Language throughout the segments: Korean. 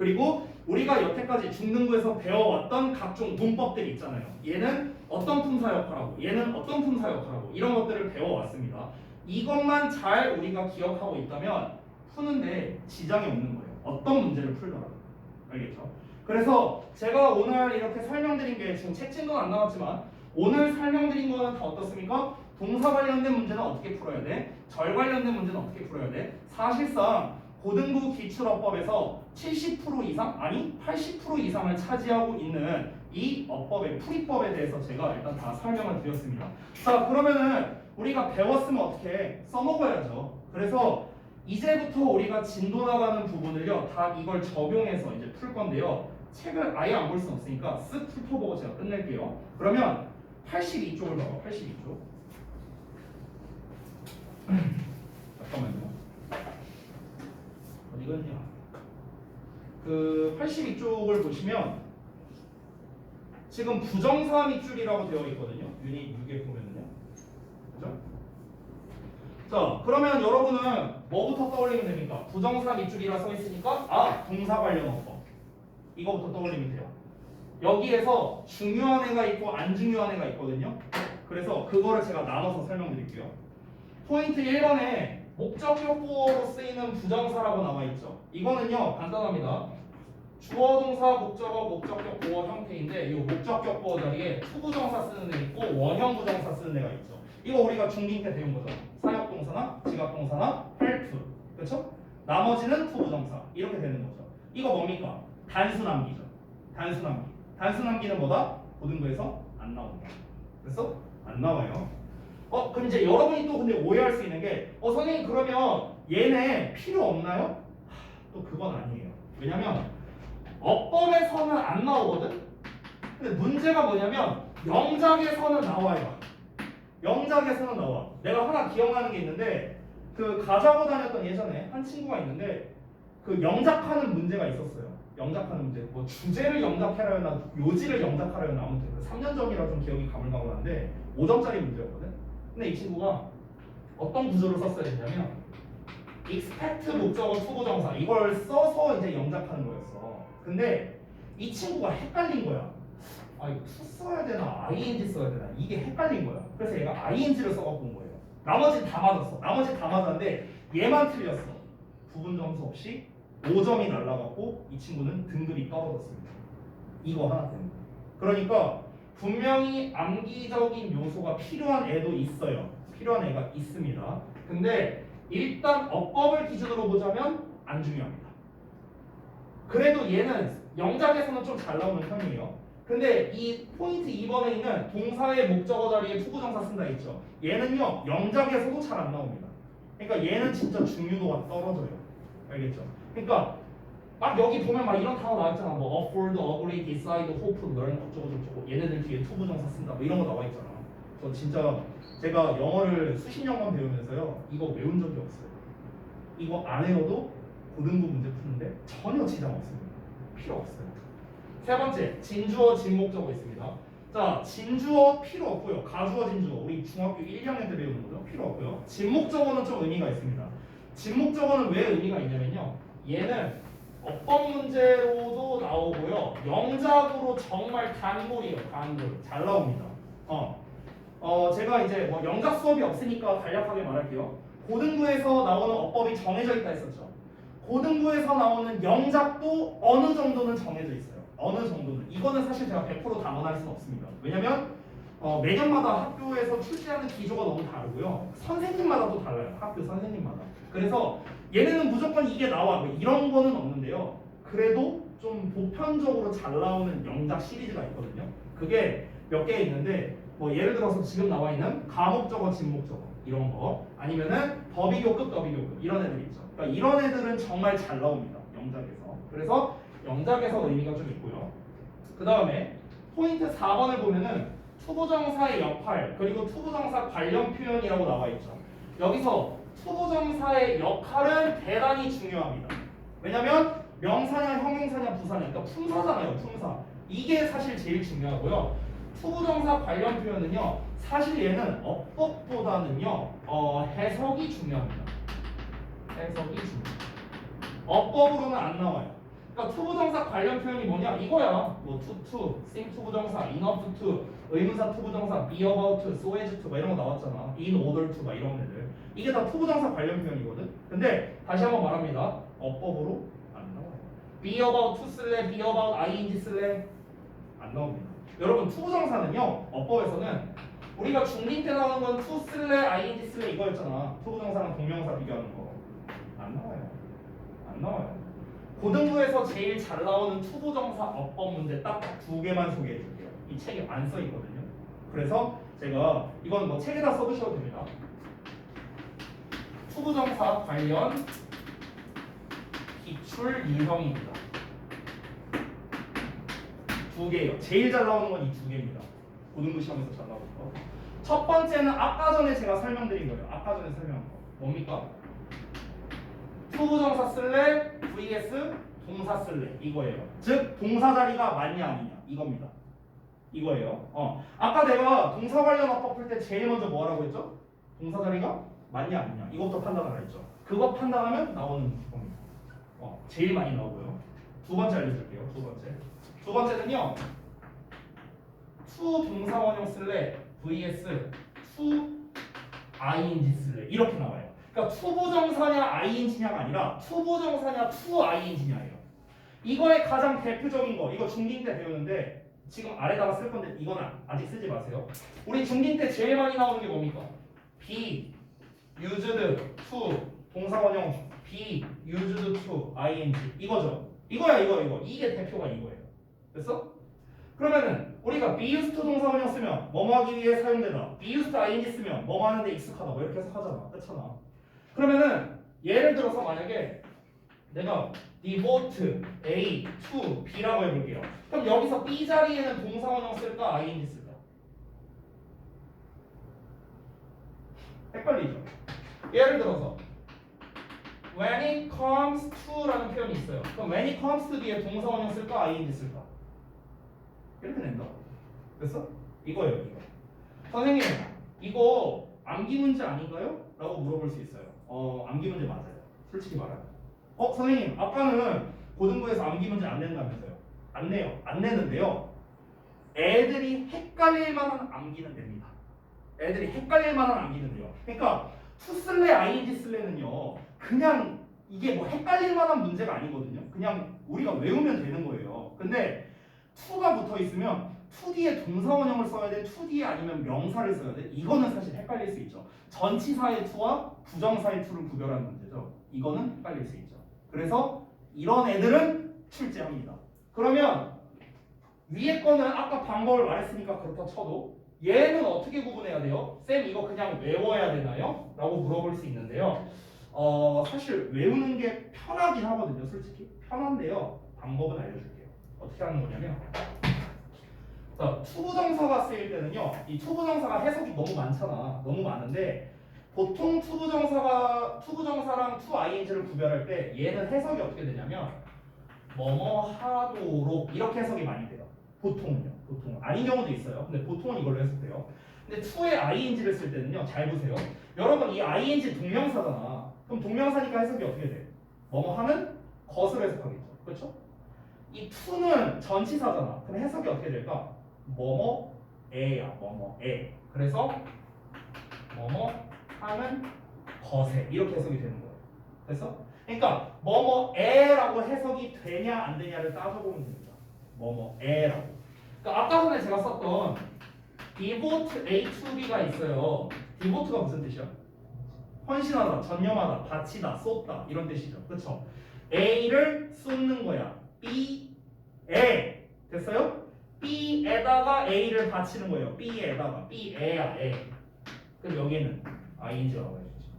그리고 우리가 여태까지 중등부에서 배워왔던 각종 문법들 있잖아요. 얘는 어떤 품사 역할하고 얘는 어떤 품사 역할하고 이런 것들을 배워왔습니다. 이것만 잘 우리가 기억하고 있다면 푸는데 지장이 없는 거예요. 어떤 문제를 풀더라도. 알겠죠? 그래서 제가 오늘 이렇게 설명드린 게 지금 책진도 안 나왔지만 오늘 설명드린 거는 다 어떻습니까? 동사 관련된 문제는 어떻게 풀어야 돼? 절 관련된 문제는 어떻게 풀어야 돼? 사실상 고등부 기출어법에서 70% 이상 아니 80% 이상을 차지하고 있는 이 어법의 풀이법에 대해서 제가 일단 다 설명을 드렸습니다. 자 그러면은 우리가 배웠으면 어떻게 써먹어야죠. 그래서 이제부터 우리가 진도 나가는 부분을요 다 이걸 적용해서 이제 풀 건데요. 책을 아예 안 볼 수는 없으니까 쓱 훑어보고 제가 끝낼게요. 그러면 82쪽을 봐봐. 82쪽. 잠깐만요. 갔냐? 그 82쪽을 보시면 지금 부정사 밑줄이라고 되어 있거든요. 유닛 6에 보면은요. 그죠? 자, 그러면 여러분은 뭐부터 떠올리면 됩니까? 부정사 밑줄이라 써 있으니까 아, 동사 관련 어법. 이거부터 떠올리면 돼요. 여기에서 중요한 애가 있고 안 중요한 애가 있거든요. 그래서 그거를 제가 나눠서 설명드릴게요. 포인트 1번에 목적격보로 쓰이는 부정사라고 나와 있죠. 이거는요 간단합니다. 주어 동사 목적어 목적격 보어 형태인데 이 목적격 보어 자리에 투부정사 쓰는 애 있고 원형 부정사 쓰는 애가 있죠. 이거 우리가 중딩 때 배운 거죠. 사역 동사나 지각 동사나 헬프 그렇죠? 나머지는 투부정사 이렇게 되는 거죠. 이거 뭡니까? 단순함기죠. 단순함기. 단순함기는 뭐다? 고등부에서 안 나온다. 그래서 안 나와요. 어 그럼 이제 여러분이 또 근데 오해할 수 있는 게 어 선생님 그러면 얘네 필요 없나요? 하, 또 그건 아니에요. 왜냐면 어법에서는 안 나오거든. 근데 문제가 뭐냐면 영작에서는 나와요. 영작에서는 나와. 내가 하나 기억나는 게 있는데 그 가자고 다녔던 예전에 한 친구가 있는데 그 영작하는 문제가 있었어요. 영작하는 문제. 뭐 주제를 영작하려 했나 요지를 영작하려 했나 아무튼 그 3년 전이라 좀 기억이 가물가물한데 5점짜리 문제였거든. 근데 이 친구가 어떤 구조를 썼어야 했냐면 expect 목적어 투부정사 이걸 써서 이제 영작하는 거였어. 근데 이 친구가 헷갈린 거야. 아 이거 to 써야 되나 ing 써야 되나 이게 헷갈린 거야. 그래서 얘가 ing를 써갖고 온 거예요. 나머지 다 맞았어. 나머지 다 맞았는데 얘만 틀렸어. 부분 점수 없이 5점이 날라갔고 이 친구는 등급이 떨어졌습니다. 이거 하나 때문에. 그러니까 분명히 암기적인 요소가 필요한 애도 있어요. 필요한 애가 있습니다. 근데 일단 어법을 기준으로 보자면 안 중요합니다. 그래도 얘는 영작에서는 좀 잘 나오는 편이에요. 근데 이 포인트 2번에 있는 동사의 목적어 자리에 투부정사 쓴다 있죠. 얘는요 영작에서도 잘 안 나옵니다. 그러니까 얘는 진짜 중요도가 떨어져요. 알겠죠? 그러니까 막 여기 보면 막 이런 단어 나와 있잖아. 뭐 afford, agree, decide, hope, learn 어쩌고 저쩌고 얘네들 뒤에 투부정사 쓴다. 뭐 이런 거 나와 있잖아. 저 진짜 제가 영어를 수십 년간 배우면서요 이거 외운 적이 없어요. 이거 안 외워도 고등부 문제 푸는데 전혀 지장 없습니다. 필요 없어요. 세 번째 진주어 진목적어 있습니다. 자 진주어 필요 없고요. 가주어 진주어 우리 중학교 1, 2학년 때 배우는 거죠. 필요 없고요. 진목적어는 좀 의미가 있습니다. 진목적어는 왜 의미가 있냐면요. 얘는 어법 문제로도 나오고요. 영작으로 정말 단골이에요. 단골 잘 나옵니다. 어. 어 제가 이제 뭐 영작 수업이 없으니까 간략하게 말할게요. 고등부에서 나오는 어법이 정해져 있다 했었죠. 고등부에서 나오는 영작도 어느 정도는 정해져 있어요. 어느 정도는. 이거는 사실 제가 100% 단언할 수는 없습니다. 왜냐면 어, 매년마다 학교에서 출제하는 기조가 너무 다르고요. 선생님마다 또 달라요. 학교 선생님마다. 그래서 얘네는 무조건 이게 나와. 뭐 이런 거는 없는데요. 그래도 좀 보편적으로 잘 나오는 영작 시리즈가 있거든요. 그게 몇 개 있는데 뭐 예를 들어서 지금 나와 있는 가목적어, 진목적어 이런 거 아니면은 더비교급, 더비교급 이런 애들 있죠. 그러니까 이런 애들은 정말 잘 나옵니다. 영작에서. 그래서 영작에서 의미가 좀 있고요. 그 다음에 포인트 4번을 보면은 투부정사의 역할 그리고 투부정사 관련 표현이라고 나와 있죠. 여기서 투부정사의 역할은 대단히 중요합니다. 왜냐면 명사냐 형용사냐 부사냐 그러니까 품사잖아요 품사. 이게 사실 제일 중요하고요. 투부정사 관련 표현은요 사실 얘는 어법보다는요 어, 해석이 중요합니다. 해석이 중요합니다. 어법으로는 안 나와요. 그러니까 투부정사 관련 표현이 뭐냐? 이거야. 뭐 to to, sing 투부정사, enough to, 의문사 투부정사, be about to, so as to 막 이런 거 나왔잖아. in order to 막 이런 애들. 이게 다 투부정사 관련 표현이거든. 근데 다시 한번 말합니다. 어법으로 안 나와요. be about to 쓸래, be about ing 쓸래 안 나옵니다. 여러분 투부정사는요 어법에서는 우리가 중딩 때 나오는 건 to 쓸래, ing 쓸래 이거였잖아. 투부정사랑 동명사 비교하는 거. 안 나와요. 안 나와요. 고등부에서 제일 잘 나오는 투부정사 어법 문제 딱 두 개만 소개해 줄게요. 이 책에 안 써 있거든요. 그래서 제가 이건 뭐 책에다 써두셔도 됩니다. 투부정사 관련 기출 유형입니다. 두 개예요. 제일 잘 나오는 건 이 두 개입니다. 고등부 시험에서 잘 나오는 거. 첫 번째는 아까 전에 제가 설명드린 거예요. 아까 전에 설명한 거. 뭡니까? 투부정사 쓸래 vs 동사 쓸래 이거예요. 즉 동사 자리가 맞냐 아니냐 이겁니다. 이거예요. 어 아까 내가 동사 관련 어법 풀 때 제일 먼저 뭐라고 했죠? 동사 자리가 맞냐 아니냐 이것부터 판단하라 했죠. 그거 판단하면 나오는 겁니다. 어 제일 많이 나오고요. 두 번째 알려줄게요. 두 번째. 두 번째는요. to 동사 원형 쓸래 vs to ing 쓸래 이렇게 나와요. 그러니까 투부정사냐 ing냐가 아니라 투 ing냐예요. 이거의 가장 대표적인 거 이거 중딩 때 배우는데 지금 아래다가 쓸 건데 이건 아- 아직 쓰지 마세요. 우리 중딩 때 제일 많이 나오는 게 뭡니까? be used to 동사 원형 be used to ing 이거죠. 이거야 이거 이거 이게 대표가 이거예요. 됐어? 그러면은 우리가 be used to 동사 원형 쓰면 뭐뭐 하기 위해 사용되다. be used ing 쓰면 뭐뭐 하는데 익숙하다. 뭐 이렇게 해석하잖아. 그렇잖아. 그러면은 예를 들어서 만약에 내가 devote A to B라고 해볼게요. 그럼 여기서 B 자리에는 동사 원형 쓸까 ing 쓸까? 헷갈리죠. 예를 들어서 when it comes to라는 표현이 있어요. 그럼 when it comes to 뒤에 동사 원형 쓸까 ing 쓸까? 이렇게 낸다. 됐어? 이거예요, 이거. 선생님, 이거 암기 문제 아닌가요? 라고 물어볼 수 있어요. 어, 암기 문제 맞아요. 솔직히 말하면. 어, 선생님, 아까는 고등부에서 암기 문제 안 낸다면서요? 안 내요. 안 내는데요. 애들이 헷갈릴 만한 암기는 됩니다. 애들이 헷갈릴 만한 암기는 돼요. 그러니까 투 슬래 ing 슬래는요. 그냥 이게 뭐 헷갈릴 만한 문제가 아니거든요. 그냥 우리가 외우면 되는 거예요. 근데 투가 붙어 있으면 투 뒤에 동사 원형을 써야 돼, 투 뒤에 아니면 명사를 써야 돼. 이거는 사실 헷갈릴 수 있죠. 전치사의 투와 부정사의 투를 구별하는 문제죠. 이거는 헷갈릴 수 있죠. 그래서 이런 애들은 출제합니다. 그러면 위에 거는 아까 방법을 말했으니까 그렇다 쳐도 얘는 어떻게 구분해야 돼요? 쌤 이거 그냥 외워야 되나요? 라고 물어볼 수 있는데요. 어, 사실 외우는 게 편하긴 하거든요. 솔직히 편한데요. 방법은 알려줄게요. 어떻게 하는 거냐면 자, 투부정사가 쓰일 때는요. 이 투부정사가 해석이 너무 많잖아. 너무 많은데 보통 투부정사가 투부정사랑 투 ing를 구별할 때 얘는 해석이 어떻게 되냐면 뭐뭐 하도록 이렇게 해석이 많이 돼요. 보통은요. 보통 아닌 경우도 있어요. 근데 보통은 이걸로 해석돼요. 근데 투에 ing를 쓸 때는요. 잘 보세요. 여러분 이 ing 동명사잖아. 그럼 동명사니까 해석이 어떻게 돼? 뭐뭐 하는 것을 해석하겠죠. 그렇죠? 이 투는 전치사잖아. 그럼 해석이 어떻게 될까? 뭐뭐 에야 뭐뭐 에. 그래서 뭐뭐 하는 것에 이렇게 해석이 되는 거예요. 됐어? 그러니까 뭐뭐 에라고 해석이 되냐 안 되냐를 따져보면 됩니다. 뭐뭐 에라고. 그러니까 아까 전에 제가 썼던 devote A to B가 있어요. devote가 무슨 뜻이야? 헌신하다, 전념하다, 바치다, 쏟다 이런 뜻이죠. 그렇죠? A를 쏟는 거야. B에 됐어요? B에다가 A를 바치는 거예요. B에다가 B에야 에. 그럼 여기는 ing라고 해주죠.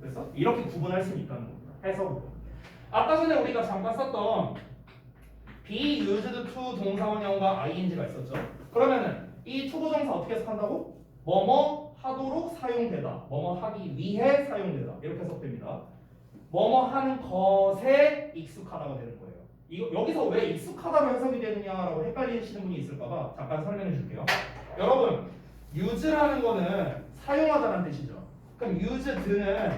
그래서 이렇게 구분할 수 있다는 겁니다. 해석으로. 아까 전에 우리가 잠깐 썼던 be used to 동사원형과 ing가 있었죠. 그러면은 이 투부 정사 어떻게 해석한다고? 뭐뭐 하도록 사용되다. 뭐뭐 하기 위해 사용되다. 이렇게 해석됩니다. 뭐뭐 하는 것에 익숙하다가 되는 거예요. 이거 여기서 왜 익숙하다로 해석이 되느냐라고 헷갈리시는 분이 있을까봐 잠깐 설명해 줄게요. 여러분, use라는 거는 사용하다라는 뜻이죠. 그럼 used는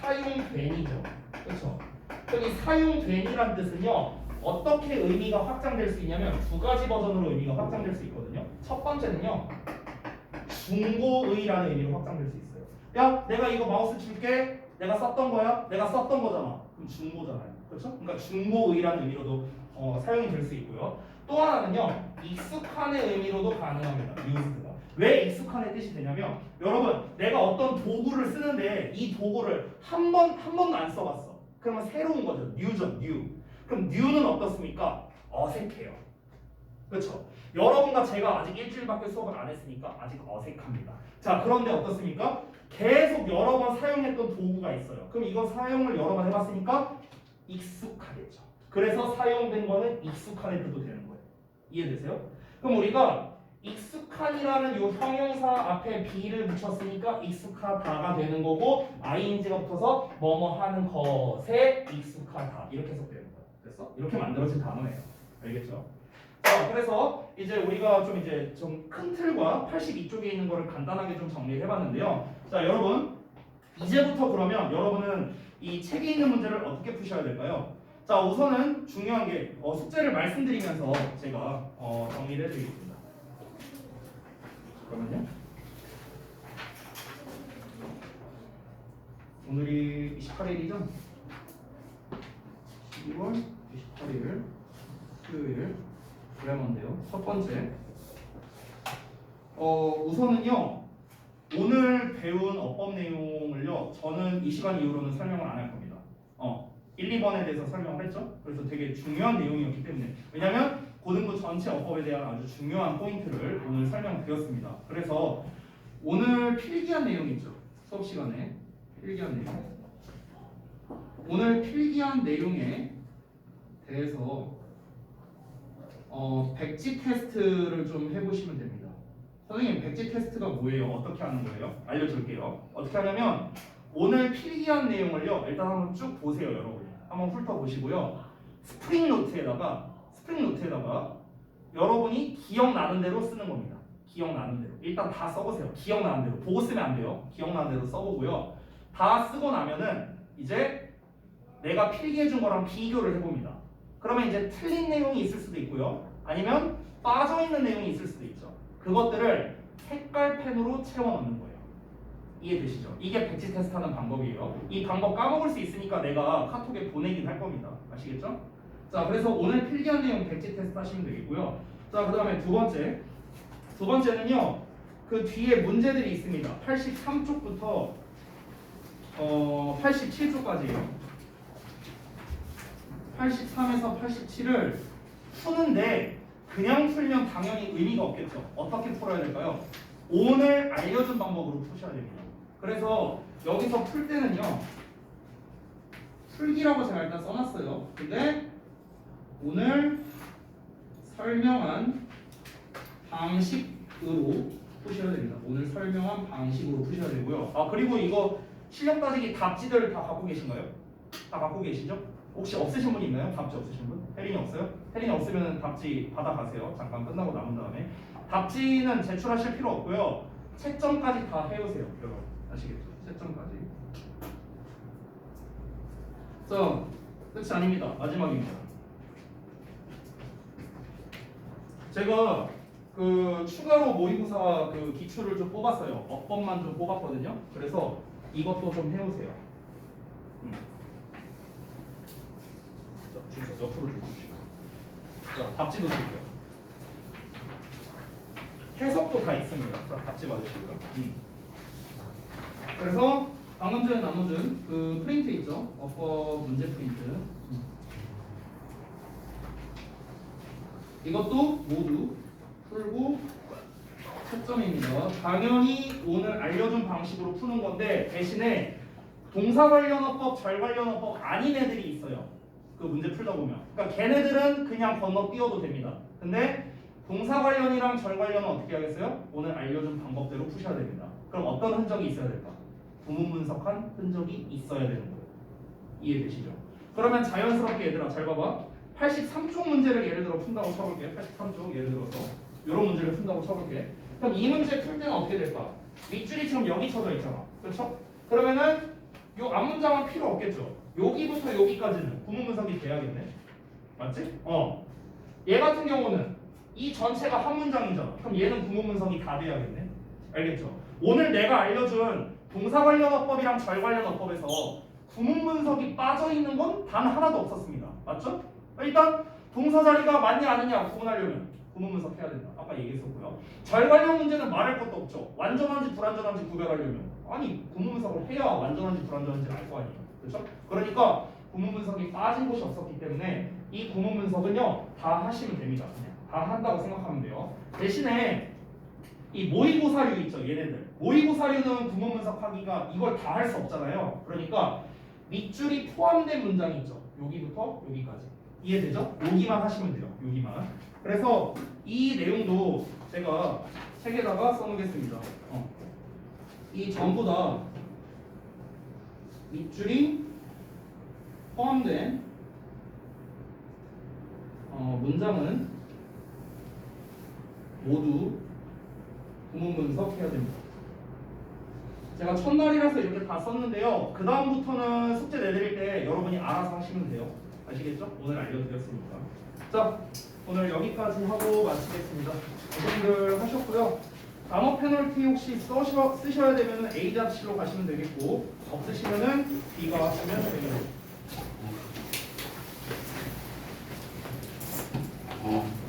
사용되니죠. 그렇죠? 그럼 이 사용되니란 뜻은요. 어떻게 의미가 확장될 수 있냐면 두 가지 버전으로 의미가 확장될 수 있거든요. 첫 번째는요. 중고의라는 의미로 확장될 수 있어요. 야, 내가 이거 마우스 줄게. 내가 썼던 거야. 내가 썼던 거잖아. 그럼 중고잖아요. 그렇죠? 그러니까 중고의라는 의미로도 어, 사용이 될 수 있고요. 또 하나는요. 익숙한의 의미로도 가능합니다. used가. 왜 익숙한의 뜻이 되냐면 여러분 내가 어떤 도구를 쓰는데 이 도구를 한 번 한 번도 안 써봤어. 그러면 새로운 거죠. 뉴죠, 뉴. 그럼 뉴는 어떻습니까? 어색해요. 그렇죠? 여러분과 제가 아직 일주일밖에 수업을 안 했으니까 아직 어색합니다. 자, 그런데 어떻습니까? 계속 여러 번 사용했던 도구가 있어요. 그럼 이거 사용을 여러 번 해봤으니까 익숙하겠죠. 그래서 사용된 거는 익숙한 애들도 되는 거예요. 이해되세요? 그럼 우리가 익숙한이라는 요 형용사 앞에 be를 붙였으니까 익숙하다가 되는 거고 ing가 붙어서 뭐뭐 하는 것에 익숙하다 이렇게 해석되는 거예요. 됐어? 이렇게 만들어진 단어예요. 알겠죠? 자, 그래서 이제 우리가 좀 이제 좀 큰 틀과 82쪽에 있는 거를 간단하게 좀 정리해 봤는데요. 자, 여러분 이제부터 그러면 여러분은 이 책에 있는 문제를 어떻게 푸셔야 될까요? 자, 우선은 중요한 게 어, 숙제를 말씀드리면서 제가 어, 정리를 해드리겠습니다. 잠깐만요. 오늘이 28일이죠? 12월 28일 수요일 그래먼데요. 첫 번째. 어, 우선은요. 오늘 배운 어법 내용을요. 저는 이 시간 이후로는 설명을 안 할 겁니다. 어. 1, 2번에 대해서 설명을 했죠. 그래서 되게 중요한 내용이었기 때문에. 왜냐면 고등부 전체 어법에 대한 아주 중요한 포인트를 오늘 설명드렸습니다. 그래서 오늘 필기한 내용 있죠. 수업 시간에 필기한 내용. 오늘 필기한 내용에 대해서 어, 백지 테스트를 좀 해보시면 됩니다. 선생님, 백지 테스트가 뭐예요? 어떻게 하는 거예요? 알려줄게요. 어떻게 하냐면 오늘 필기한 내용을요. 일단 한번 쭉 보세요, 여러분. 한번 훑어보시고요. 스프링 노트에다가 스프링 노트에다가 여러분이 기억나는 대로 쓰는 겁니다. 기억나는 대로. 일단 다 써보세요. 기억나는 대로. 보고 쓰면 안 돼요. 기억나는 대로 써보고요. 다 쓰고 나면은 이제 내가 필기해준 거랑 비교를 해봅니다. 그러면 이제 틀린 내용이 있을 수도 있고요. 아니면 빠져있는 내용이 있을 수도 있죠. 그것들을 색깔 펜으로 채워 넣는 거예요. 이해되시죠? 이게 백지 테스트 하는 방법이에요. 이 방법 까먹을 수 있으니까 내가 카톡에 보내긴 할 겁니다. 아시겠죠? 자, 그래서 오늘 필기한 내용 백지 테스트 하시면 되겠고요. 자, 그 다음에 두 번째. 두 번째는요. 그 뒤에 문제들이 있습니다. 83쪽부터 어, 87쪽까지예요. 83에서 87을 푸는데 그냥 풀면 당연히 의미가 없겠죠. 어떻게 풀어야 될까요? 오늘 알려준 방법으로 푸셔야 됩니다. 그래서 여기서 풀 때는요. 풀기라고 제가 일단 써놨어요. 근데 오늘 설명한 방식으로 푸셔야 됩니다. 오늘 설명한 방식으로 푸셔야 되고요. 아 그리고 이거 실력 따지기 답지들 다 갖고 계신가요? 다 갖고 계시죠? 혹시 없으신 분 있나요? 답지 없으신 분? 혜린이 없어요? 혜린이 없으면 답지 받아가세요. 잠깐 끝나고 남은 다음에 답지는 제출하실 필요 없고요. 채점까지 다 해오세요. 여러분 아시겠죠? 채점까지. 자 끝이 아닙니다. 마지막입니다. 제가 그 추가로 모의고사 그 기출을 좀 뽑았어요. 어법만 좀 뽑았거든요. 그래서 이것도 좀 해오세요. 음. 자, 주세요. 옆으로 주십시오. 자, 답지도 드릴게요. 해석도 다 있습니다. 자, 답지 맞으시고요. 음. 그래서 방금 전에 나눠준 그 프린트 있죠? 어법 문제 프린트. 음. 이것도 모두 풀고 채점입니다. 당연히 오늘 알려준 방식으로 푸는 건데 대신에 동사 관련 어법, 절 관련 어법 아닌 애들이 있어요. 그 문제 풀다 보면. 그러니까 걔네들은 그냥 건너뛰어도 됩니다. 근데 동사 관련이랑 절 관련은 어떻게 하겠어요? 오늘 알려준 방법대로 푸셔야 됩니다. 그럼 어떤 흔적이 있어야 될까? 부문 분석한 흔적이 있어야 되는 거예요. 이해되시죠? 그러면 자연스럽게 얘들아 잘 봐봐. 83쪽 문제를 예를 들어 푼다고 쳐볼게. 83쪽 예를 들어서 이런 문제를 푼다고 쳐볼게. 그럼 이 문제 풀 때는 어떻게 될까? 밑줄이 지금 여기 쳐져 있잖아. 그렇죠? 그러면은 요 앞문장은 필요 없겠죠. 여기부터 여기까지는 구문 분석이 돼야겠네. 맞지? 어. 얘 같은 경우는 이 전체가 한 문장이잖아. 그럼 얘는 구문분석이 다 돼야겠네. 알겠죠? 오늘 내가 알려준 동사 관련 어법이랑 절 관련 어법에서 구문분석이 빠져 있는 건 단 하나도 없었습니다. 맞죠? 일단 동사 자리가 맞냐 아니냐 구분하려면 구문분석 해야 된다. 아까 얘기했었고요. 절 관련 문제는 말할 것도 없죠. 완전한지 불완전한지 구별하려면 아니 구문분석을 해야 완전한지 불완전한지 알 거 아니에요. 그렇죠? 그러니까 구문 분석이 빠진 곳이 없었기 때문에 이 구문 분석은요 다 하시면 됩니다. 다 한다고 생각하면 돼요. 대신에 이 모의고사류 있죠 얘네들 모의고사류는 구문 분석하기가 이걸 다 할 수 없잖아요. 그러니까 밑줄이 포함된 문장이 있죠. 여기부터 여기까지 이해되죠? 여기만 하시면 돼요. 여기만. 그래서 이 내용도 제가 책에다가 써놓겠습니다. 어. 이 전부 다 밑줄이 포함된 어, 문장은 모두 구문 분석해야 됩니다. 제가 첫날이라서 이렇게 다 썼는데요. 그 다음부터는 숙제 내드릴 때 여러분이 알아서 하시면 돼요. 아시겠죠? 오늘 알려드렸습니다. 자, 오늘 여기까지 하고 마치겠습니다. 고생들 하셨고요. 암호 페널티 혹시 써셔, 쓰셔야 되면 A 잡시로 가시면 되겠고 없으시면은 B가 하시면 되겠습니다. 어.